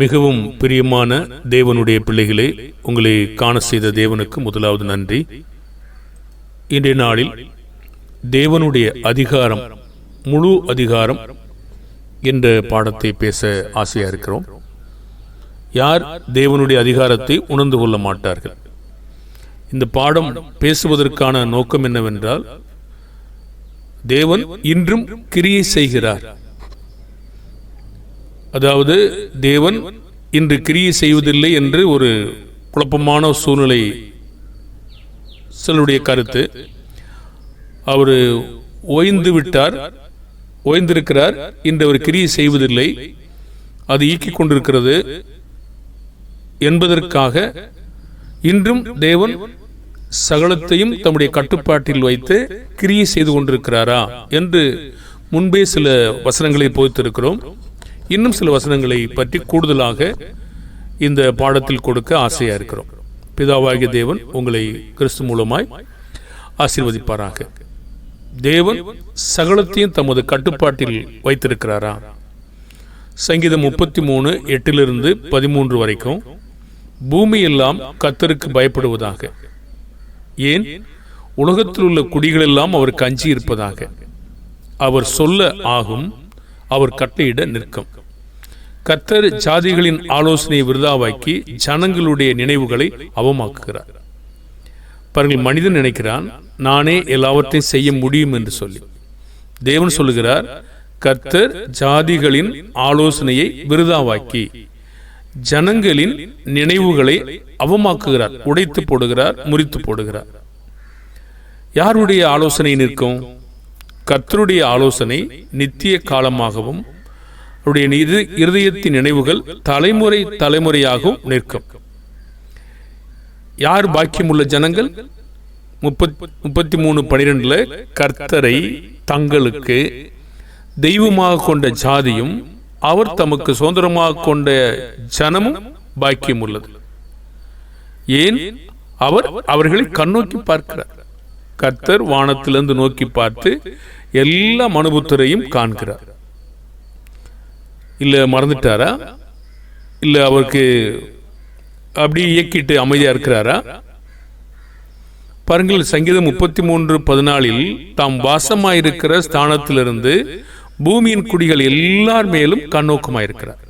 மிகவும் பிரியமான தேவனுடைய பிள்ளைகளே உங்களை காண செய்த தேவனுக்கு முதலாவது நன்றி. இன்றைய நாளில் தேவனுடைய அதிகாரம் முழு அதிகாரம் என்ற பாடத்தை பேச ஆசையாக இருக்கிறோம். யார் தேவனுடைய அதிகாரத்தை உணர்ந்து கொள்ள மாட்டார்கள்? இந்த பாடம் பேசுவதற்கான நோக்கம் என்னவென்றால் தேவன் இன்றும் கிரியை செய்கிறார். அதாவது தேவன் இன்று கிரியை செய்வதில்லை என்று ஒரு குழப்பமான சூழ்நிலை சிலருடைய கருத்து. அவர் ஓய்ந்து விட்டார் ஓய்ந்திருக்கிறார் இன்று அவர் கிரியை செய்வதில்லை. அது ஈக்கிக் கொண்டிருக்கிறது என்பதற்காக இன்றும் தேவன் சகலத்தையும் தம்முடைய கட்டுப்பாட்டில் வைத்து கிரியை செய்து கொண்டிருக்கிறாரா என்று முன்பே சில வசனங்களை போய்த்திருக்கிறோம் இன்னும் சில வசனங்களை பற்றி கூடுதலாக இந்த பாடத்தில் கொடுக்க ஆசையாக இருக்கிறோம். பிதாவாகிய தேவன் உங்களை கிறிஸ்து மூலமாய் ஆசீர்வதிப்பாராக. தேவன் சகலத்தையும் தமது கட்டுப்பாட்டில் வைத்திருக்கிறாரா? சங்கீதம் முப்பத்தி மூணு எட்டிலிருந்து பதிமூன்று வரைக்கும் பூமியெல்லாம் கத்தருக்கு பயப்படுவதாக. ஏன்? உலகத்தில் உள்ள குடிகளெல்லாம் அவர் கஞ்சி இருப்பதாக அவர் சொல்ல ஆகும் அவர் கட்டையிட நிற்கும். கத்தர் ஜாதிகளின் ஆலோசனையை விருதாவாக்கி ஜனங்களுடைய நினைவுகளை அவமாக்குகிறார். பாருங்கள் மனிதன் நினைக்கிறான் நானே எல்லாவற்றையும் செய்ய முடியும் என்று சொல்லி. தேவன் சொல்லுகிறார் கத்தர் ஜாதிகளின் ஆலோசனையை விருதாவாக்கி ஜனங்களின் நினைவுகளை அவமாக்குகிறார் உடைத்து போடுகிறார் முறித்து போடுகிறார். யாருடைய ஆலோசனை நிற்கும்? கர்த்தருடைய ஆலோசனை நித்திய காலமாகவும் அவருடைய இரு- இருதயத்தின் நினைவுகள் தலைமுறை தலைமுறையாகவும் நிற்கும். யார் பாக்கியமுள்ள ஜனங்கள்? முப்பத் முப்பத்தி மூணு பனிரெண்டுல கர்த்தரை தங்களுக்கு தெய்வமாக கொண்ட ஜாதியும் அவர் தமக்கு சுதந்திரமாக கொண்ட ஜனமும் பாக்கியம் உள்ளது ஏன்? அவர் அவர்களை கண்ணோக்கி பார்க்கிறார். கர்த்தர் வானத்திலிருந்து நோக்கி பார்த்து எல்லா மனுபுத்தரையும் காண்கிறார். இல்லை மறந்துட்டாரா? இல்லை அவருக்கு அப்படியே இயக்கிட்டு அமைதியா இருக்கிறாரா? பாருங்கள் சங்கீதம் முப்பத்தி மூன்று பதினாலில் தாம் வாசமாயிருக்கிற ஸ்தானத்திலிருந்து பூமியின் குடிகள் எல்லார் மேலும் கண்ணோக்கமாயிருக்கிறார்.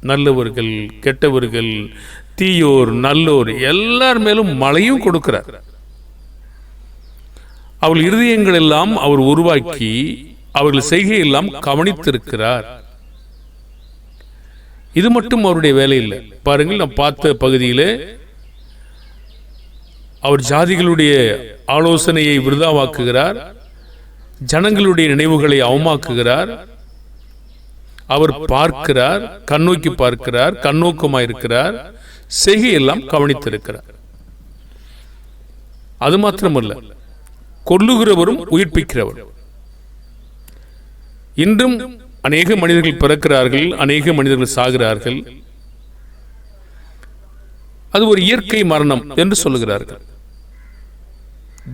நல்லவர்கள் கெட்டவர்கள் தீயோர் நல்லோர் எல்லார் மேலும் மழையும் கொடுக்கிறார். அவள் இருதயங்கள் எல்லாம் அவர் உருவாக்கி அவர்கள் செய்கையெல்லாம் கவனித்திருக்கிறார். இது மட்டும் அவருடைய வேலை இல்லை பாருங்கள் நான் பார்த்த பகுதியிலே அவர் ஜாதிகளுடைய ஆலோசனையை விருதாவாக்குகிறார் ஜனங்களுடைய நினைவுகளை அவமாக்குகிறார் அவர் பார்க்கிறார் கண்ணோக்கி பார்க்கிறார் கண்ணோக்கமாயிருக்கிறார் செய்கையெல்லாம் கவனித்திருக்கிறார். அது மாத்திரமல்ல கொல்லுகிறவரும் உயிர்ப்பிக்கிறவர். இன்றும் அநேக மனிதர்கள் பிறக்கிறார்கள் அநேக மனிதர்கள் சாகிறார்கள். அது ஒரு இயற்கை மரணம் என்று சொல்லுகிறார்கள்.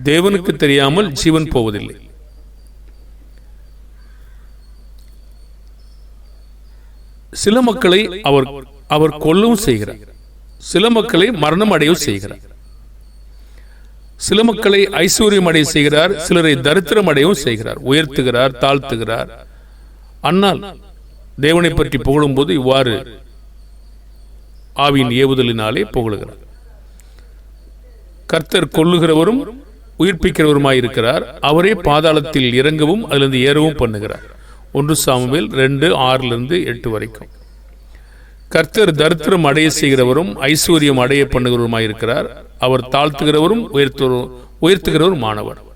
தேவனுக்கு தெரியாமல் ஜீவன் போவதில்லை. சில மக்களை அவர் அவர் கொல்லவும் செய்கிறார். சில மக்களை மரணம் அடையவும் செய்கிறார். சில மக்களை ஐஸ்வர்யம் அடைய செய்கிறார் சிலரை தரித்திரம் அடையவும் செய்கிறார். உயர்த்துகிறார் தாழ்த்துகிறார். அன்னால் தேவனை பற்றி புகழும்போது இவ்வாறு ஆவியின் ஏவுதலினாலே புகழுகிறார். கர்த்தர் கொல்லுகிறவரும் உயிர்ப்பிக்கிறவருமாயிருக்கிறார். அவரே பாதாளத்தில் இறங்கவும் அதிலிருந்து ஏறவும் பண்ணுகிறார். ஒன்று சாமுவேல் ரெண்டு ஆறிலிருந்து எட்டு வரைக்கும். கர்த்தர் தரித்திரம் அடைய செய்கிறவரும் ஐஸ்வர்யம் அடைய பண்ணுகிறவருமாயிருக்கிறார். அவர் தாழ்த்துகிறவரும் உயர்த்து உயர்த்துகிறவரும் மாணவர்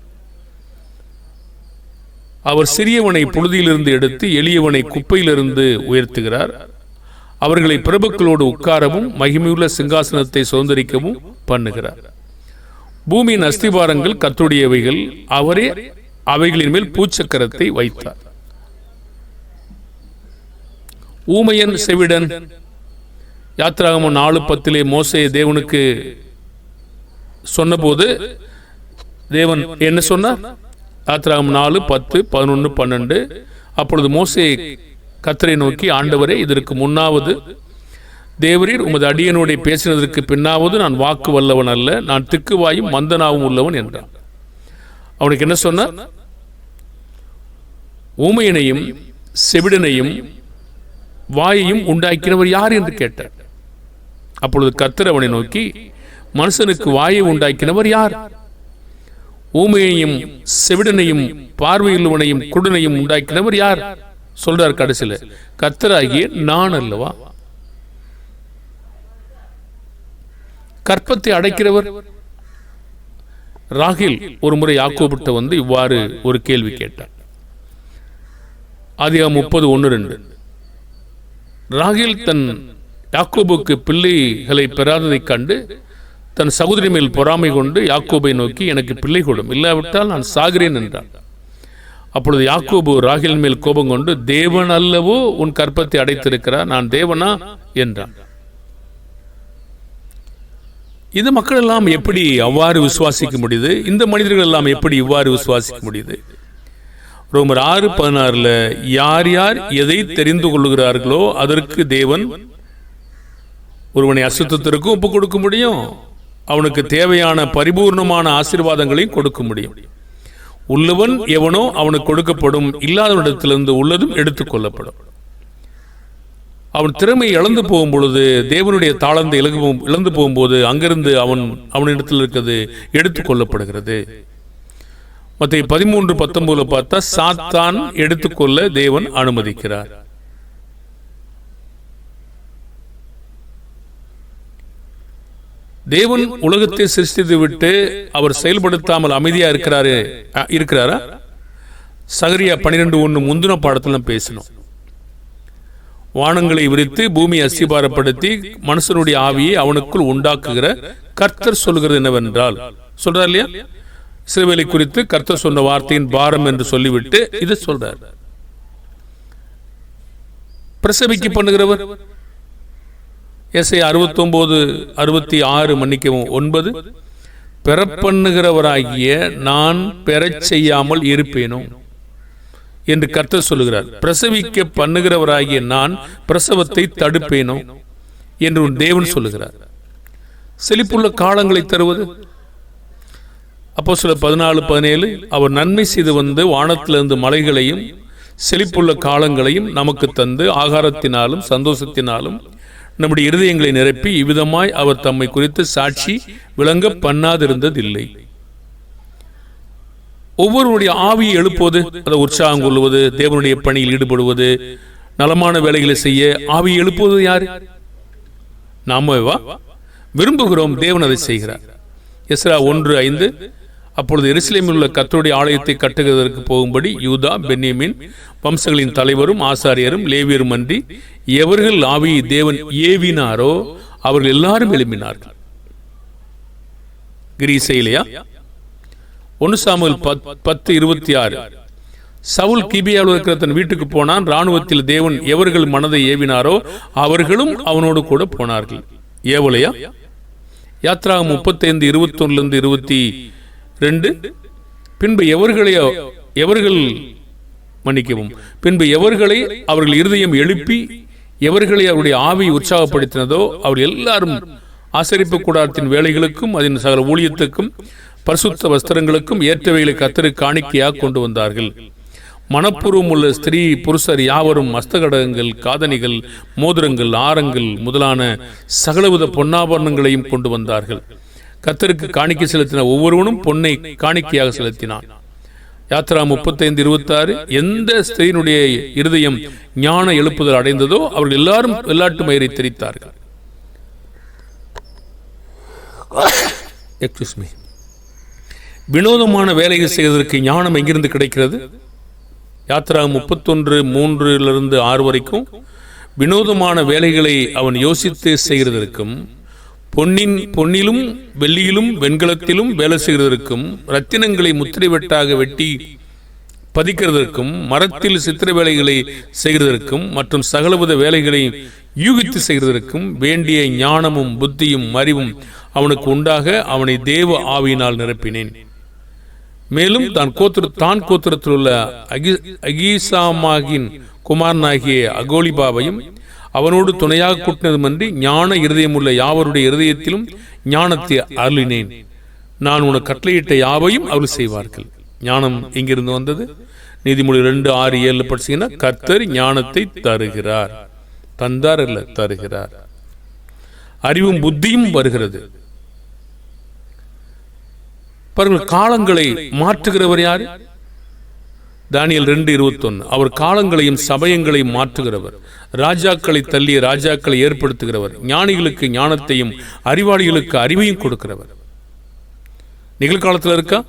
அவர் சிறியவனை புழுதியிலிருந்து எடுத்து எளியவனை குப்பையிலிருந்து உயர்த்துகிறார். அவர்களை பிரபுக்களோடு உட்காரவும் மகிமையுள்ள சிங்காசனத்தை சுதந்திரிக்கவும் பண்ணுகிறார். பூமியின் அஸ்திபாரங்கள் கத்துடையவைகள் அவரே அவைகளின் மேல் பூச்சக்கரத்தை வைத்தார். ஊமையன் செவிடன். யாத்திராகமம் நாலு பத்திலே மோசே தேவனுக்கு சொன்னபோது தேவன் என்ன சொன்னார்? யாத்திராகமம் நாலு பத்து பதினொன்று பன்னெண்டு. அப்பொழுது மோசே கத்தரை நோக்கி ஆண்டவரே இதற்கு முன்னாவது தேவரீர் உமது அடியனுடைய பேசினதற்கு பின்னாவது நான் வாக்கு வல்லவன் அல்ல நான் திக்குவாயும் மந்தனாவும் உள்ளவன் என்றான். அவனுக்கு என்ன சொன்னார்? ஊமையனையும் செவிடனையும் வாயையும் உண்டாக்கினவர் யார்? என்று கேட்டார். அப்பொழுது கத்தர் அவனை நோக்கி மனுஷனுக்கு வாயை உண்டாக்கினவர் யார்? ஊமையையும் செவிடனையும் பார்வையுள்ளவனையும் குடனையும் உண்டாக்கினவர் யார்? சொல்றார் கடைசியில் கத்தராகிய நான் அல்லவா? கற்பத்தை அடைக்கிறவர் ராகில் ஒரு முறை யாக்கோபிட்ட வந்து இவ்வாறு ஒரு கேள்வி கேட்டார். அதிகம் முப்பது ஒன்று ரெண்டு. ராகில் தன் யாக்கோபுக்கு பிள்ளைகளை பெறாததைக் கண்டு தன் சகோதரி மேல் பொறாமை கொண்டு யாக்கோபை நோக்கி எனக்கு பிள்ளை கொடும் இல்லாவிட்டால் நான் சாகிறேன் என்றான். அப்பொழுது யாக்கோபு ராகில் மேல் கோபம் கொண்டு தேவன் அல்லவோ உன் கற்பத்தை அடைத்திருக்கிறார். நான் தேவனா? என்றான். இந்த மக்கள் எல்லாம் எப்படி அவ்வாறு விசுவாசிக்க முடியுது? இந்த மனிதர்கள் எல்லாம் எப்படி இவ்வாறு விசுவாசிக்க முடியுது? ரோமர் ஆறு பதினாறுல யார் யார் எதை தெரிந்து கொள்ளுகிறார்களோ அதற்கு தேவன் ஒருவனை அசுத்தத்திற்கும் ஒப்புக் கொடுக்க முடியும். அவனுக்கு தேவையான பரிபூர்ணமான ஆசீர்வாதங்களையும் கொடுக்க முடியும். உள்ளவன் எவனோ அவனுக்கு கொடுக்கப்படும் இல்லாதவனிடத்திலிருந்து உள்ளதும் எடுத்துக்கொள்ளப்படும் அவன் திறமை இழந்து போகும் பொழுது தேவனுடைய தாளந்தை இழந்து போகும்- இழந்து போகும்போது அங்கிருந்து அவன் அவனிடத்தில் இருக்கிறது எடுத்துக்கொள்ளப்படுகிறது மற்ற பதிமூன்று பத்தொன்பதுல பார்த்தா சாத்தான் எடுத்துக்கொள்ள தேவன் அனுமதிக்கிறார். தேவன் உலகத்தை சிருஷ்டித்து விட்டு அவர் செயல்படுத்தாமல் அமைதியா இருக்கிறாரு இருக்கிறாரா? சகரியா பன்னிரெண்டு ஒன்று முந்தின பாடத்தில் பேசணும் வானங்களை விரித்து பூமியை அஸ்திபாரப்படுத்தி மனுஷனுடைய ஆவியை அவனுக்குள் உண்டாக்குகிற கர்த்தர் சொல்கிறது என்னவென்றால் சொல்றார் இல்லையா? சிறுவேலை குறித்து கர்த்தர் சொன்ன வார்த்தையின் பாரம் என்று சொல்லிவிட்டு இது சொல்றார். பிரசவிக்கு பண்ணுகிறவர் எஸ்ஐ அறுபத்தொம்போது அறுபத்தி ஆறு மன்னிக்கவும் ஒன்பது பெறப்பண்ணுகிறவராகிய நான் பெறச் செய்யாமல் இருப்பேனோ? என்று கர்த்தர் சொல்லுகிறார். பிரசவிக்க பண்ணுகிறவராகிய நான் பிரசவத்தை தடுப்பேனோ? என்று உன் தேவன் சொல்லுகிறார். செழிப்புள்ள காலங்களை தருவது. அப்போ சில பதினாலு பதினேழு அவர் நன்மை செய்து வந்து வானத்திலிருந்து மலைகளையும் செழிப்புள்ள காலங்களையும் நமக்கு தந்து ஆகாரத்தினாலும் சந்தோஷத்தினாலும் நம்முடைய இருதயங்களை நிரப்பி இவ்விதமாய் அவர் தம்மை குறித்து சாட்சி விளங்க பண்ணாதிருந்ததில்லை. ஒவ்வொருவருடைய ஆவியை எழுப்புவது அதை உற்சாகம் கொள்வது தேவனுடைய பணியில் ஈடுபடுவது நலமான வேலைகளை செய்ய ஆவியை எழுப்புவது யார்? நாமவா விரும்புகிறோம் தேவன் அதை செய்கிறார். எஸ்ரா ஒன்று ஐந்து அப்பொழுது எருசலேமில் உள்ள கத்தருடைய ஆலயத்தை கட்டுகிறதற்கு போகும்படி யூதா பென்யமின் வம்சங்களின் தலைவரும் ஆசாரியரும் லேவியரும் அன்றி எவர்கள் ஆவியை தேவன் ஏவினாரோ அவர்கள் எல்லாரும் எழுப்பினார்கள் கிரீசையிலையா ஒன்று சாமுவல் பத்- பத்து இருபத்தி ஆறு சவுல் கிபியாவில் இருக்கிற தன் வீட்டுக்கு போனான் ராணுவத்தில் தேவன் எவர்கள் மனதை ஏவினாரோ அவர்களும் அவனோடு கூட போனார்கள். ஏவலையா யாத்ரா முப்பத்தைந்து இருபத்தொன்னுலேருந்து இருபத்தி ரெண்டு பின்பு எவர்களை எவர்கள் மன்னிக்கவும்? பின்பு எவர்களை அவர்கள் இருதயம் எழுப்பி எவர்களை அவருடைய ஆவி உற்சாகப்படுத்தினதோ அவர் எல்லாரும் ஆசரிப்பு கூடாரத்தின் வேலைகளுக்கும் அதன் சகல ஊழியத்துக்கும் பரிசுத்த வஸ்திரங்களுக்கும் ஏற்றவைகளை கத்தரு காணிக்கையாக கொண்டு வந்தார்கள். மனப்பூர்வம் உள்ள ஸ்திரீ புருஷர் யாவரும் மஸ்தகடகங்கள் காதணிகள் மோதிரங்கள் ஆரங்கள் முதலான சகலவித பொன்னாபரணங்களையும் கொண்டு வந்தார்கள். கத்தருக்கு காணிக்கை செலுத்தின ஒவ்வொருவனும் பொன்னை காணிக்கையாக செலுத்தினான். யாத்ரா முப்பத்தைந்து இருபத்தாறு எந்த ஸ்திரீனுடைய இருதயம் ஞான எழுப்புதல் அடைந்ததோ அவர்கள் எல்லாரும் வெள்ளாட்டு மயிரை தெரித்தார்கள் எக்ஸ்கியூஸ் மீ வினோதமான வேலைகள் செய்வதற்கு ஞானம் எங்கிருந்து கிடைக்கிறது? யாத்ரா முப்பத்தொன்று மூன்றிலிருந்து ஆறு வரைக்கும் வினோதமான வேலைகளை அவன் யோசித்து செய்கிறதற்கும் பொன்னின் பொன்னிலும் வெள்ளியிலும் வெண்கலத்திலும் வேலை செய்கிறதற்கும் ரத்தினங்களை முத்திரை வெட்டாக வெட்டி பதிக்கிறதற்கும் மரத்தில் சித்திர வேலைகளை செய்கிறதற்கும் மற்றும் சகலவித வேலைகளை யூகித்து செய்கிறதற்கும் வேண்டிய ஞானமும் புத்தியும் அறிவும் அவனுக்கு உண்டாக அவனை தேவ ஆவியினால் நிரப்பினேன். மேலும் தான் கோத்திர தான் கோத்திரத்தில் உள்ள அகி அகீசாமாகின் குமாரனாகிய அகோலிபாவையும் அவனோடு துணையாக கூட்டினதுமன்றி ஞான இருதயமுள்ள யாவருடைய இருதயத்திலும் ஞானத்தை அருளினேன். நான் உனக்கு கட்டளையிட்ட யாவையும் அருள் செய்வார்கள். ஞானம் எங்கிருந்து வந்தது? நீதிமொழி ரெண்டு ஆறு ஏழு படிச்சீங்கன்னா கர்த்தர் ஞானத்தை தருகிறார். தந்தார் அல்ல தருகிறார். அறிவும் புத்தியும் வருகிறது. பாருங்கள் காலங்களை மாற்றுகிறவர் யார்? தானியல் ரெண்டு இருபத்தொன்னு. அவர் காலங்களையும் சமயங்களையும் மாற்றுகிறவர். ராஜாக்களை தள்ளிய ராஜாக்களை ஏற்படுத்துகிறவர். ஞானிகளுக்கு ஞானத்தையும் அறிவாளிகளுக்கு அறிவையும் கொடுக்கிறவர். நிகழ்காலத்தில் இருக்கா?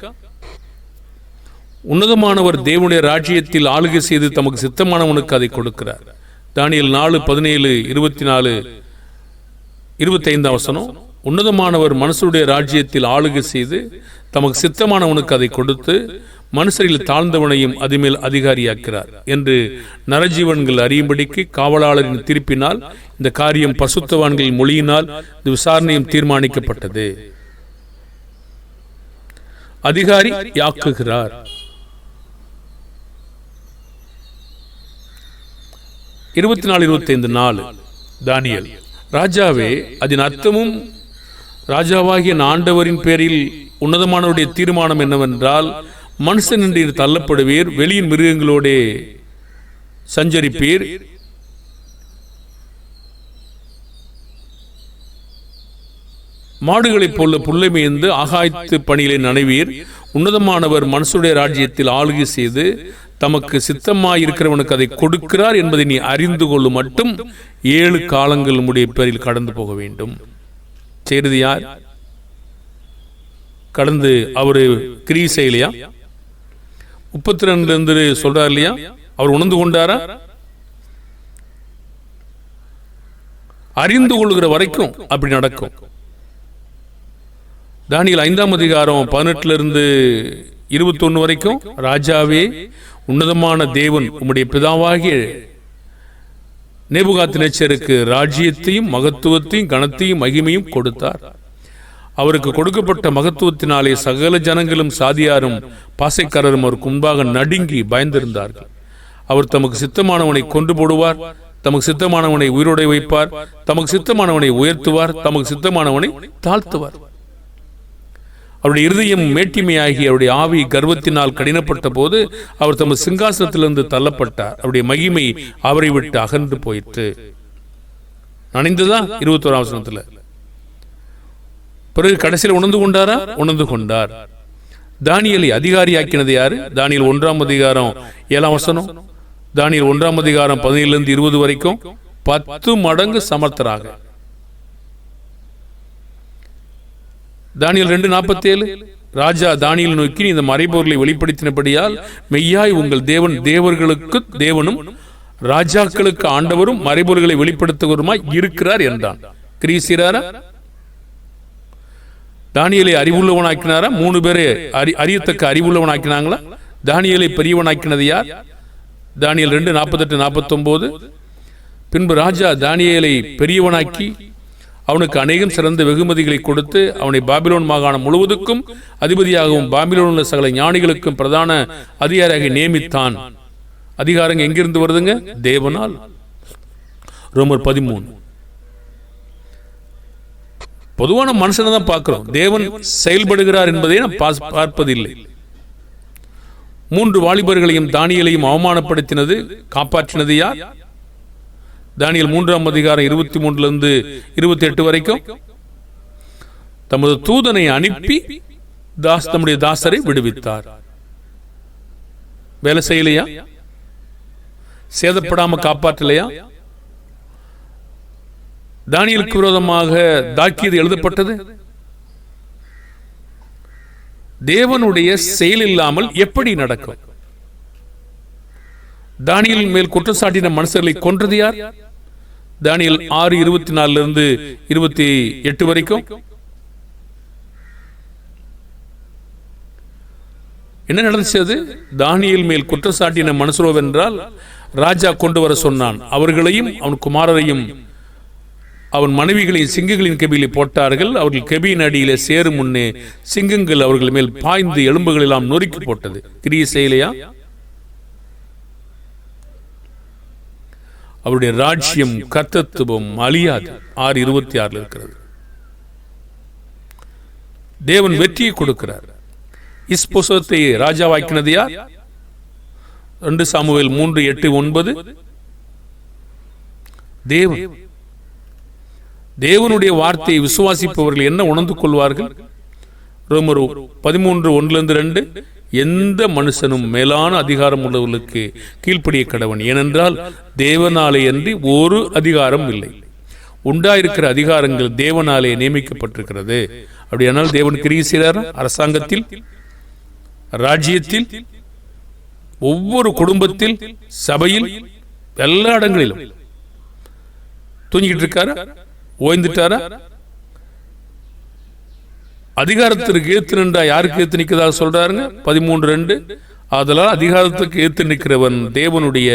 உன்னதமானவர் தேவனுடைய ராஜ்யத்தில் ஆளுகை செய்து தமக்கு சித்தமானவனுக்கு அதை கொடுக்கிறார். தானியல் நாலு பதினேழு இருபத்தி நாலு இருபத்தைந்தாம் வசனம். உன்னதமானவர் மனுஷருடைய ராஜ்யத்தில் ஆளுகை செய்து தமக்கு சித்தமானவனுக்கு அதை கொடுத்து மனுஷரில் தாழ்ந்தவனையும் அதுமேல் அதிகாரியாக்கிறார் என்று நரஜீவன்கள் அறியும்படிக்கு காவலாளரின் தீர்ப்பினால் இந்த காரியம் பசுத்தவான்களின் மொழியினால் இந்த விசாரணையும் தீர்மானிக்கப்பட்டது. அதிகாரி யாக்குகிறார்? இருபத்தி நாலு இருபத்தைந்து நாலு. தானியல் ராஜாவே அதன் அர்த்தமும் ராஜாவாகிய ஆண்டவரின் பேரில் உன்னதமானவருடைய தீர்மானம் என்னவென்றால் மனுஷன் என்று தள்ளப்படுவீர் வெளியின் மிருகங்களோடே சஞ்சரிப்பீர். மாடுகளைப் போல புல்லை மேய்ந்து ஆகாய்த்து பணிகளை நனைவீர். உன்னதமானவர் மனுஷனுடைய ராஜ்யத்தில் ஆளுகை செய்து தமக்கு சித்தமாயிருக்கிறவனுக்கு அதை கொடுக்கிறார் என்பதை நீ அறிந்து கொள்ளும் மட்டும். ஏழு காலங்கள் முடிய பேரில் கடந்து போக வேண்டும். செய்தது யார்? கடந்து அவரு கிரி செய்யலையா முப்பத்தி ரெண்டுல இருந்து சொல்றார் இல்லையா? அவர் உணர்ந்து கொண்டாரா? அறிந்து கொள்கிற வரைக்கும் அப்படி நடக்கும். தானியல் ஐந்தாம் அதிகாரம் பதினெட்டுல இருந்து இருபத்தொன்னு வரைக்கும் ராஜாவே உன்னதமான தேவன் உம்முடைய பிதாவாகிய நேபுகாத்து நேச்சருக்கு ராஜ்யத்தையும் மகத்துவத்தையும் கனத்தையும் மகிமையும் கொடுத்தார். அவருக்கு கொடுக்கப்பட்ட மகத்துவத்தினாலே சகல ஜனங்களும் சாதியாரும் பாசைக்காரரும் அவருக்கு முன்பாக நடுங்கி பயந்திருந்தார்கள். அவர் தமக்கு சித்தமானவனை கொண்டு போடுவார் தமக்கு சித்தமானவனை உயிரோடை வைப்பார் தமக்கு சித்தமானவனை உயர்த்துவார் தமக்கு சித்தமானவனை தாழ்த்துவார். அவருடைய இருதயம் மேட்டிமையாகி அவருடைய ஆவி கர்வத்தினால் கடினப்பட்ட போது அவர் தமது சிங்காசனத்திலிருந்து தள்ளப்பட்டார். அவருடைய மகிமை அவரை விட்டு அகன்று போயிற்று. நனைந்ததா இருபத்தோராம் வசனத்துல. பிறகு கடைசியில் உணர்ந்து கொண்டாரா? உணர்ந்து கொண்டார். தானியலை அதிகாரியாக்கினது யாரு? தானியல் ஒன்றாம் அதிகாரம் ஏழாம் வசனம். தானியல் ஒன்றாம் அதிகாரம் பதினேழுல இருந்து இருபது வரைக்கும் பத்து மடங்கு சமர்த்தராக. தானியல் ரெண்டு நாற்பத்தி ஏழு ராஜா தானியல் நோக்கி இந்த மறைபொருளை வெளிப்படுத்தினபடியால் மெய்யாய் உங்கள் தேவன் தேவர்களுக்கு தேவனும் ராஜாக்களுக்கு ஆண்டவரும் மறைபொருள்களை வெளிப்படுத்துவருமாய் இருக்கிறார் என்றான். கிரீசிராரா தானியலை அறிவுள்ளவனாக்கினாரா? மூணு பேரை அறி அறியத்தக்க அறிவுள்ளவனாக்கினாங்களா? தானியலை பெரியவனாக்கினது யார்? தானியல் ரெண்டு நாற்பத்தெட்டு நாற்பத்தொம்போது. பின்பு ராஜா தானியலை பெரியவனாக்கி அவனுக்கு அநேகம் சிறந்த வெகுமதிகளை கொடுத்து அவனை பாபிலோன் மாகாணம் முழுவதுக்கும் அதிபதியாகவும் பாபிலோன் உள்ள சகல ஞானிகளுக்கும் பிரதான அதிகாரியாக நியமித்தான். அதிகாரங்க எங்கிருந்து வருதுங்க? தேவனால். ரோமர் பதிமூணு. பொதுவான மனுஷனை தான் பார்க்கிறோம். தேவன் செயல்படுகிறார் என்பதை நாம் பார்ப்பதில்லை. மூன்று வாலிபர்களையும் தானியலையும் அவமானப்படுத்தினது காப்பாற்றினது யார்? தானியல் மூன்றாம் அதிகாரம் இருபத்தி மூன்றுல இருந்து இருபத்தி எட்டு வரைக்கும். தமது தூதனை அனுப்பி தாஸ் தம்முடைய தாசரை விடுவித்தார். வேலை செய்யலையா? சேதப்படாம காப்பாற்றலையா? தானியலுக்கு விரோதமாக தாக்கியது எழுதப்பட்டது? தேவனுடைய செயல் இல்லாமல் எப்படி நடக்கும்? தானியல் மேல் குற்றச்சாட்டின மனுஷர்களை கொன்றது யார்? தானியல் ஆறு இருபத்தி நாலுல இருந்து இருபத்தி எட்டு வரைக்கும். என்ன நடந்துச்சது தானியல் மேல் குற்றச்சாட்டின மனுஷரோவென்றால் ராஜா கொண்டு வர சொன்னான். அவர்களையும் அவன் குமாரரையும் அவன் மனைவிகளை சிங்கங்களின் கெபியிலே போட்டார்கள். அவர்கள் கெபியின் அடியிலே சேரும் முன்னே சிங்கங்கள் அவர்கள் மேல் பாய்ந்து எலும்புகள் எல்லாம் நொறுக்கி போட்டது. கிரிய செய்யலையா? அவருடைய ராஜ்யம் கத்தத்துவம் அழியாது. ஆறு இருபத்தி ஆறுல இருக்கிறது. தேவன் வெற்றியை கொடுக்கிறார். இஸ்புசத்தை ராஜாவாக்கினது யார்? ரெண்டு சாமுவேல் மூன்று எட்டு ஒன்பது. தேவன். தேவனுடைய வார்த்தையை விசுவாசிப்பவர்கள் என்ன உணர்ந்து கொள்வார்கள்? ரோமர் பதிமூன்று ஒன்றிலிருந்து ரெண்டு. எந்த மனுஷனும் மேலான அதிகாரம் உள்ளவர்களுக்கு கீழ்ப்படிய கடவன். ஏனென்றால் தேவனாலே அன்றி ஒரு அதிகாரம் இல்லை. உண்டாயிருக்கிற அதிகாரங்கள் தேவனாலே நியமிக்கப்பட்டிருக்கிறது. அப்படியானால் தேவன் கிரியை செய்கிறார்? அரசாங்கத்தில் ராஜ்யத்தில் ஒவ்வொரு குடும்பத்தில் சபையில் எல்லா இடங்களிலும். தூங்கிட்டு இருக்காரு? ஓய்ந்துட்டாரா? அதிகாரத்திற்கு ஏத்து நின்றா யாருக்கு ஏத்து நிற்கிறதாக சொல்றாருங்க? பதிமூன்று ரெண்டு. அதனால் அதிகாரத்துக்கு ஏத்து நிற்கிறவன் தேவனுடைய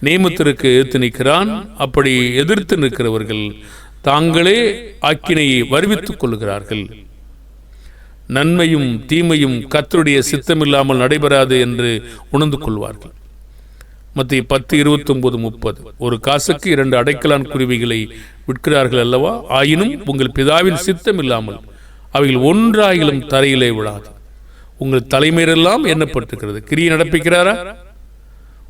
நியமத்திற்கு ஏத்து நிற்கிறான். அப்படி எதிர்த்து நிற்கிறவர்கள் தாங்களே ஆக்கினையை வருவித்துக் கொள்கிறார்கள் நன்மையும் தீமையும் கத்தருடைய சித்தமில்லாமல் நடைபெறாது என்று உணர்ந்து கொள்வார்கள். மத்திய பத்து இருபத்தி ஒன்பது முப்பது. ஒரு காசுக்கு இரண்டு அடைக்கலான் குருவிகளை விற்கிறார்கள் அல்லவா? ஆயினும் உங்கள் பிதாவின் சித்தம் இல்லாமல் அவைகள் ஒன்றாயிலும் தரையிலே விழாது. உங்கள் தலைமையிலெல்லாம் எண்ணப்பட்டிருக்கிறது. கிரியை நடப்பிக்கிறாரா?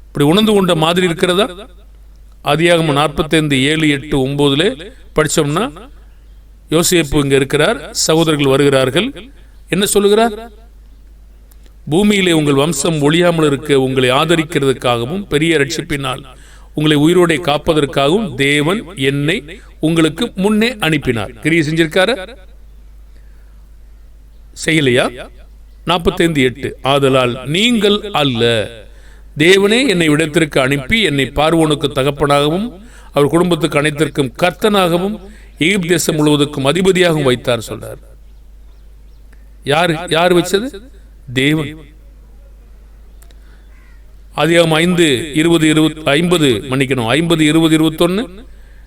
இப்படி உணர்ந்து கொண்ட மாதிரி இருக்கிறதா? ஆதியாகம நாற்பத்தைந்து ஏழு எட்டு ஒன்பதுலே படிச்சோம்னா யோசிப்பு இங்கே இருக்கிறார் சகோதரர்கள் வருகிறார்கள். என்ன சொல்லுகிறார்? பூமியிலே உங்கள் வம்சம் ஒழியாமல் இருக்க உங்களை ஆதரிக்கிறதுக்காகவும் பெரிய ரட்சிப்பினால் உங்களை உயிரோடை காப்பதற்காகவும் தேவன் என்னை உங்களுக்கு முன்னே அனுப்பினார். கிரியை செஞ்சிருக்காரு? செய்யலையா? நாற்பத்தைந்து எட்டு. ஆதலால் நீங்கள் அல்ல தேவனே என்னை இடத்திற்கு அனுப்பி என்னை பார்வோனுக்கு தகப்பனாகவும் அவர் குடும்பத்துக்கு அனைத்திற்கும் கர்த்தனாகவும் எகிப்து தேசம் முழுவதற்கும் அதிபதியாகவும் வைத்தார் சொல்றார் யார்? யார் வச்சது? தேவன். அதிகம் ஐந்து இருபது இருபத் ஐம்பது மன்னிக்கணும். ஐம்பது இருபது இருபத்தொன்னு.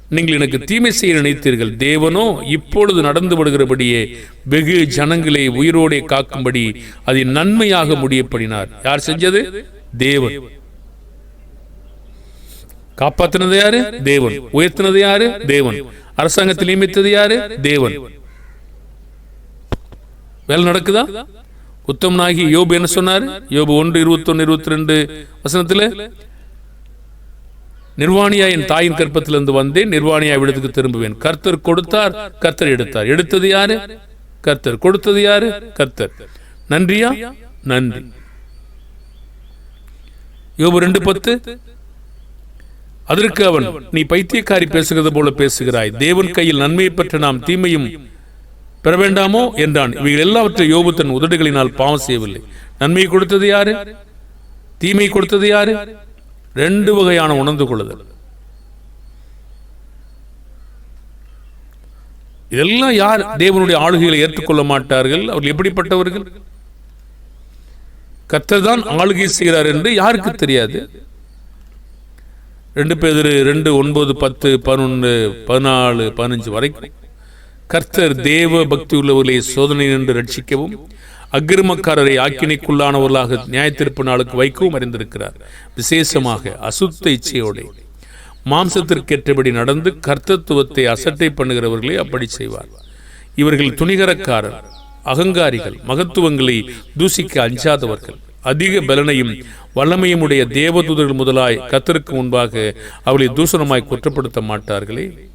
நீங்கள் எனக்கு தீமை செய்ய நினைத்தீர்கள். தேவனோ இப்பொழுது நடந்து விடுகிறபடியே வெகு ஜனங்களை உயிரோடே காக்கும்படி அதை நன்மையாக முடியப்படினார். யார் செஞ்சது? தேவன். காப்பாத்தினது யாரு? தேவன். உயர்த்தினது யாரு? தேவன். அரசாங்கத்தில் நியமித்தது யாரு? தேவன். வேலை நடக்குதா? உத்தமனாகி யோபு என்ன சொன்னார்? யோபு ஒன்று இருபத்தொன்னு இருபத்தி ரெண்டு வசனத்தில் நிர்வாணியா என் தாயின் கற்பத்திலிருந்து வந்தேன் நிர்வாணியா விடத்துக்கு திரும்புவேன். கர்த்தர் கொடுத்தார் கர்த்தர் எடுத்தார். எடுத்தது யாரு? கர்த்தர் கொடுத்தது யாரு? கர்த்தர். நன்றியா? நன்றி. யோபு ரெண்டு பத்து அதற்கு அவன் நீ பைத்தியக்காரி பேசுகிறது போல பேசுகிறாய். தேவன் கையில் நன்மையை பெற்ற நாம் தீமையும் பெற வேண்டாமோ என்றான். இவைகள் எல்லாவற்றை யோபு தன் உதடுகளினால் பாவம் செய்யவில்லை. நன்மை கொடுத்தது யாரு? தீமை கொடுத்தது யாரு? ரெண்டு வகையான உணர்ந்து கொள்ளுதல். இதெல்லாம் யார் தேவனுடைய ஆளுகைகளை ஏற்றுக்கொள்ள மாட்டார்கள்? அவர்கள் எப்படிப்பட்டவர்கள்? கத்தர் தான் ஆளுகை செய்கிறார் என்று யாருக்கு தெரியாது. ரெண்டு பேர் ரெண்டு ஒன்பது பத்து பதினொன்று பதினாலு பதினஞ்சு வரைக்கும். கர்த்தர் தேவ பக்தி உள்ளவர்களை சோதனை நின்று ரட்சிக்கவும் அக்கிரமக்காரரை ஆக்கினைக்குள்ளானவர்களாக நியாயத்திருப்பு நாளுக்கு வைக்கவும் அறிந்திருக்கிறார். விசேஷமாக அசுத்த இச்சையோடு. மாம்சத்திற்கேற்றபடி நடந்து கர்த்தத்துவத்தை அசட்டை பண்ணுகிறவர்களே அப்படி செய்வார். இவர்கள் துணிகரக்காரர் அகங்காரிகள் மகத்துவங்களை தூசிக்க அஞ்சாதவர்கள். அதிக பலனையும் வல்லமையும் உடைய தேவதூதர்கள் முதலாய் கத்தருக்கு முன்பாக அவளை தூஷணமாய் குற்றப்படுத்த மாட்டார்களே.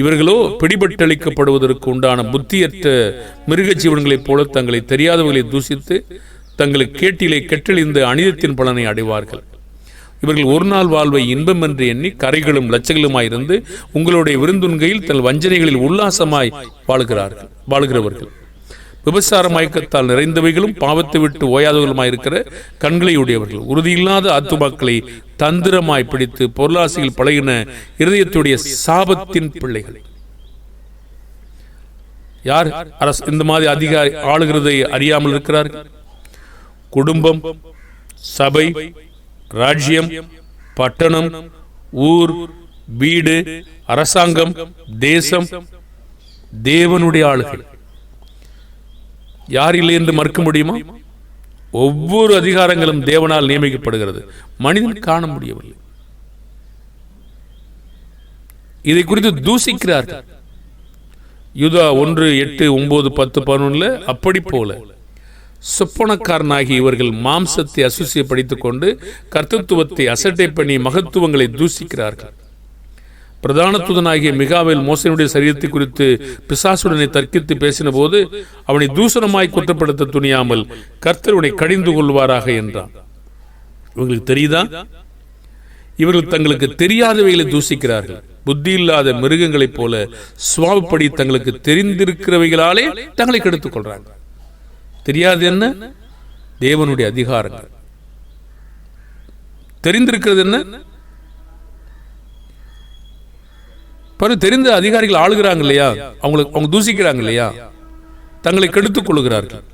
இவர்களோ பிடிபட்டளிக்கப்படுவதற்கு உண்டான புத்தியற்ற மிருக ஜீவன்களைப் போல தங்களை தெரியாதவர்களை தூசித்து தங்களை கேட்டிலே கெட்டழிந்த அனிதத்தின் பலனை அடைவார்கள். இவர்கள் ஒரு நாள் வாழ்வை இன்பம் என்று எண்ணி கரைகளும் லட்சங்களுமாயிருந்து உங்களுடைய விருந்துண்கையில் தன் வஞ்சனைகளில் உல்லாசமாய் வாழ்கிறார்கள் வாழ்கிறவர்கள். விபசார மயக்கத்தால் நிறைந்தவைகளும் பாவத்தை விட்டு ஓயாதவர்களுமாயிருக்கிற கண்களை உடையவர்கள் உறுதியில்லாத ஆத்துமாக்களை தந்திரமாய் பிடித்து பொருளாசையில் பழகின இருதயத்துடைய சாபத்தின் பிள்ளைகள். யார் அரசு இந்த மாதிரி அதிகாரி ஆளுகிறதை அறியாமல் இருக்கிறார்கள்? குடும்பம் சபை ராஜ்யம் பட்டணம் ஊர் வீடு அரசாங்கம் தேசம் தேவனுடைய ஆளுகள். யார் இல்லை என்று மறுக்க முடியுமா? ஒவ்வொரு அதிகாரங்களும் தேவனால் நியமிக்கப்படுகிறது. மனிதன் காண முடியவில்லை. இதை குறித்து தூசிக்கிறார்கள். யுதா ஒன்று எட்டு ஒன்பது பத்து பதினொன்னு அப்படி போல. சொப்பனக்காரனாகி இவர்கள் மாம்சத்தை அசுசிய படித்துக் கொண்டு கர்த்தத்துவத்தை அசட்டை பண்ணி மகத்துவங்களை தூசிக்கிறார்கள். பிரதான மிகாவில் மோசனுடைய சரீரத்தை குறித்து பிசாசுடனை தர்க்கித்து பேசின போது அவனை தூசணமாய் குற்றப்படுத்த துணியாமல் கர்த்தருனை கடிந்து கொள்வாராக என்றான். இவங்களுக்கு தெரியுதா? இவர்கள் தங்களுக்கு தெரியாதவைகளை தூசிக்கிறார்கள் புத்தி இல்லாத மிருகங்களைப் போல சுவாபப்படி தங்களுக்கு தெரிந்திருக்கிறவைகளாலே தங்களை கெடுத்துக் கொள்றாங்க. தெரியாது என்ன? தேவனுடைய அதிகாரங்கள். தெரிந்திருக்கிறது என்ன? பாரு தெரிந்த அதிகாரிகள் ஆளுகிறாங்க இல்லையா? அவங்களுக்கு அவங்க தூசிக்கிறாங்க இல்லையா? தங்களை கெடுத்துக் கொள்கிறார்கள்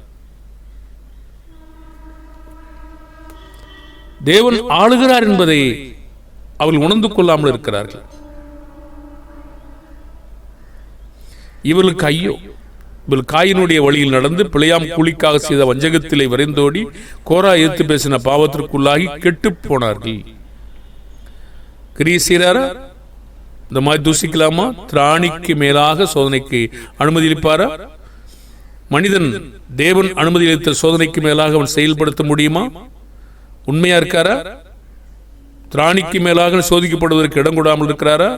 தேவன் ஆளுகிறார் என்பதை அவர்கள் உணர்ந்து கொள்ளாமல் இருக்கிறார்கள். இவர்களுக்கு ஐயோ இவள் காயினுடைய வழியில் நடந்து பிழையாம் கூலிக்காக செய்த வஞ்சகத்திலே விரைந்தோடி கோரா எதிர்த்து பேசின பாவத்திற்குள்ளாகி கெட்டு போனார்கள். கிரியை செய்கிறாரா? இந்த மாதிரி தூசிக்கலாமா? திராணிக்கு மேலாக சோதனைக்கு அனுமதி அளிப்பாரா மனிதன் தேவன் அனுமதி அளித்த சோதனைக்கு மேலாக அவன் செயல்படுத்த முடியுமா? உண்மையா இருக்காரா? திராணிக்கு மேலாக சோதிக்கப்படுவதற்கு இடம் கொடாமல் இருக்கிறாரா?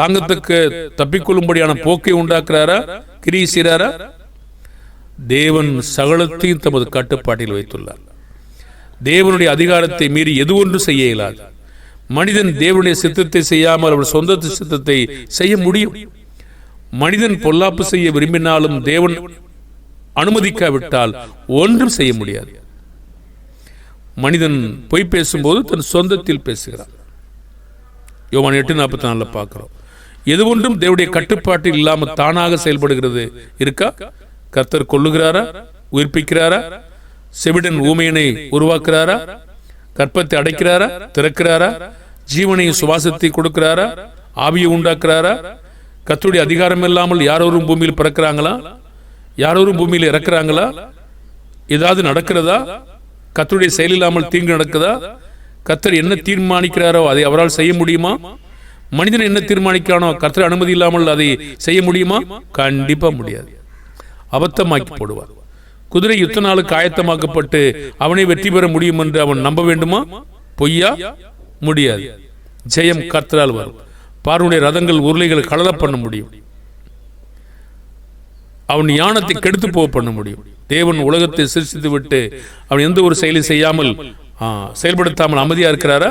தாங்கத்துக்கு தப்பிக்கொள்ளும்படியான போக்கை உண்டாக்குறாரா? கிரியை செய்கிறாரா தேவன் சகலத்தையும் தமது கட்டுப்பாட்டில் வைத்துள்ளார். தேவனுடைய அதிகாரத்தை மீறி எது ஒன்று செய்ய இயலாது. மனிதன் தேவனுடைய சித்தத்தை செய்யாமல் அவன் சொந்த சித்தத்தை செய்ய முடியும். மனிதன் பொல்லாப்பு செய்ய விரும்பினாலும் தேவன் அனுமதிக்காவிட்டால் ஒன்றும் செய்ய முடியாது. மனிதன் பொய் பேசும்போது தன் சொந்தத்தில் பேசுகிறான். யோவான் எட்டு நாற்பத்தி நாலில் பார்க்கிறோம். எது ஒன்றும் தேவடைய கட்டுப்பாட்டில் இல்லாமல் தானாக செயல்படுகிறது இருக்கா? கர்த்தர் கொள்ளுகிறாரா உயிர்ப்பிக்கிறாரா? செவிடன் ஊமையனை உருவாக்குறாரா கற்பத்தை அடைக்கிறாரா? திறக்கிறாரா? ஜீவனையும் சுவாசத்தை கொடுக்கிறாரா? ஆவியை உண்டாக்குறாரா? கத்துடைய அதிகாரம் இல்லாமல் யாரோரும் பூமியில் பிறக்கிறாங்களா? யாரோரும் பூமியில் இறக்குறாங்களா? ஏதாவது நடக்கிறதா? கத்துடைய செயல் இல்லாமல் தீங்கு நடக்குதா? கத்தர் என்ன தீர்மானிக்கிறாரோ அதை அவரால் செய்ய முடியுமா? மனிதன் என்ன தீர்மானிக்கிறானோ கத்தர் அனுமதி இல்லாமல் அதை செய்ய முடியுமா? கண்டிப்பா முடியாது. அபத்தமாக்கி போடுவார். குதிரை யுத்த நாளுக்கு ஆயத்தமாக்கப்பட்டு அவனை வெற்றி பெற முடியும் என்று அவன் நம்ப வேண்டுமா? பொய்யா? முடியாது. ஜெயம் கர்த்தரால் வரும். பார்வனுடைய ரதங்கள் உருளைகளை கலத பண்ண முடியும். அவன் ஞானத்தை கெடுத்து போக பண்ண முடியும். தேவன் உலகத்தை சிரிச்சித்து விட்டு அவன் எந்த ஒரு செயலை செய்யாமல் செயல்படுத்தாமல் அமைதியா இருக்கிறாரா?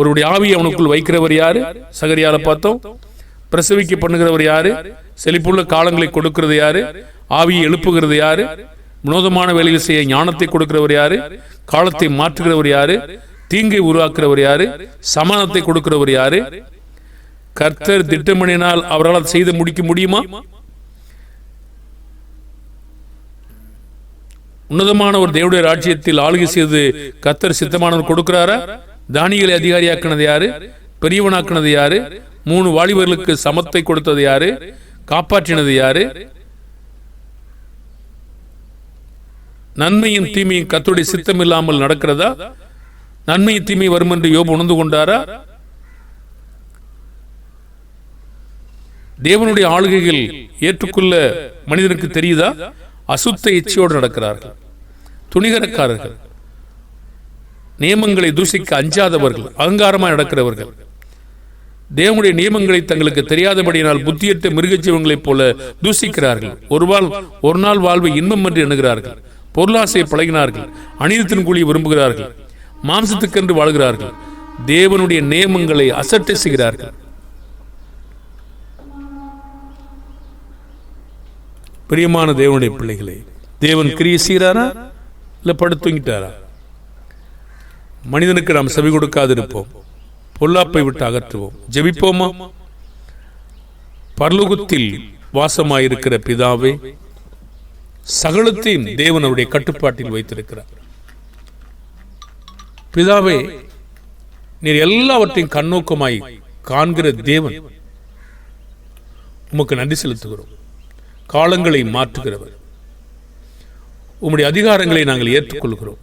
ஒருவருடைய ஆவியை அவனுக்குள் வைக்கிறவர் யாரு? சகரியால பார்த்தோம். பிரசவிக்க பண்ணுகிறவர் யாரு? செழிப்புள்ள காலங்களை கொடுக்கிறது யாரு? ஆவியை எழுப்புகிறது யாரு? வினோதமான வேலையில் செய்ய ஞானத்தை கொடுக்கிறவர் யாரு? காலத்தை மாற்றுகிறவர் யாரு? தீங்கை உருவாக்குறவர் யாரு? சமானத்தை கொடுக்கிறவர் யாரு? கர்த்தர் திட்டமிடினால் அவரால் செய்து முடிக்க முடியுமா? உன்னதமான ஒரு தேவடைய ராஜ்யத்தில் ஆளுகை செய்து கத்தர் சித்தமானவர் கொடுக்கிறாரா? தானியலை அதிகாரியாக்கினது யாரு? பெரியவனாக்குனது யாரு? மூணு வாலிபர்களுக்கு சமத்தை கொடுத்தது யாரு? காப்பாற்றினது யாரு? நன்மையும் தீமையும் கத்துடைய சித்தம் இல்லாமல் நடக்கிறதா? நன்மையும் தீமை வரும் என்று யோபு உணர்ந்து கொண்டாரா? தேவனுடைய ஆளுகைகள் ஏற்றுக்கொள்ள மனிதனுக்கு தெரியுதா? அசுத்த இச்சையோடு நடக்கிறார்கள். துணிகரக்காரர்கள். நியமங்களை தூசிக்க அஞ்சாதவர்கள் அகங்காரமாக நடக்கிறவர்கள். தேவனுடைய நியமங்களை தங்களுக்கு தெரியாதபடியினால் புத்தியற்ற மிருகஜீவங்களைப் போல தூசிக்கிறார்கள் ஒருவாள் ஒரு நாள் வாழ்வை இன்பம் என்று எண்ணுகிறார்கள். பொருளாசையை பழகினார்கள். அநீதத்தின் கூலியை விரும்புகிறார்கள். மாம்சத்துக்கென்று வாழ்கிறார்கள். தேவனுடைய நியமங்களை அசட்டை செய்கிறார்கள். பிரியமான தேவனுடைய பிள்ளைகளே தேவன் கிரியை செய்கிறாரா? இல்ல படுத்துங்கிட்டாரா மனிதனுக்கு நாம் செவி கொடுக்காதிருப்போம். பொல்லாப்பை விட்டு அகற்றுவோம். ஜெபிப்போமா? பர்லுகத்தில் வாசமாயிருக்கிற பிதாவே சகலத்தையும் தேவனுடைய கட்டுப்பாட்டில் வைத்திருக்கிறார். பிதாவே நீர் எல்லாவற்றையும் கண்ணோக்கமாய் காண்கிற தேவன் உமக்கு நன்றி செலுத்துகிறோம். காலங்களை மாற்றுகிறவர் உம்முடைய அதிகாரங்களை நாங்கள் ஏற்றுக்கொள்கிறோம்.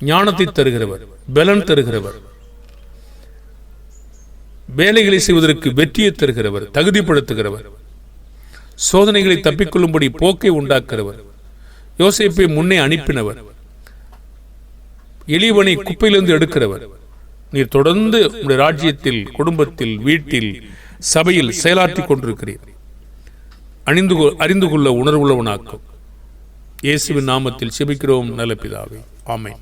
ஞானத்தை தருகிறவர் பலன் தருகிறவர். வேலைகளை செய்வதற்கு வெற்றியை தருகிறவர் தகுதிப்படுத்துகிறவர். சோதனைகளை தப்பிக்கொள்ளும்படி போக்கை உண்டாக்குறவர் யோசிப்பை முன்னே அனுப்பினவர். எளியவனை குப்பையிலிருந்து எடுக்கிறவர். நீர் தொடர்ந்து உங்களுடைய ராஜ்யத்தில் குடும்பத்தில் வீட்டில் சபையில் செயலாற்றி கொண்டிருக்கிறீர். அணிந்து அறிந்து கொள்ள உணர்வுள்ளவனாக்கும். இயேசுவின் நாமத்தில் செபிக்கிறோம் நல்ல பிதாவே. ஆமை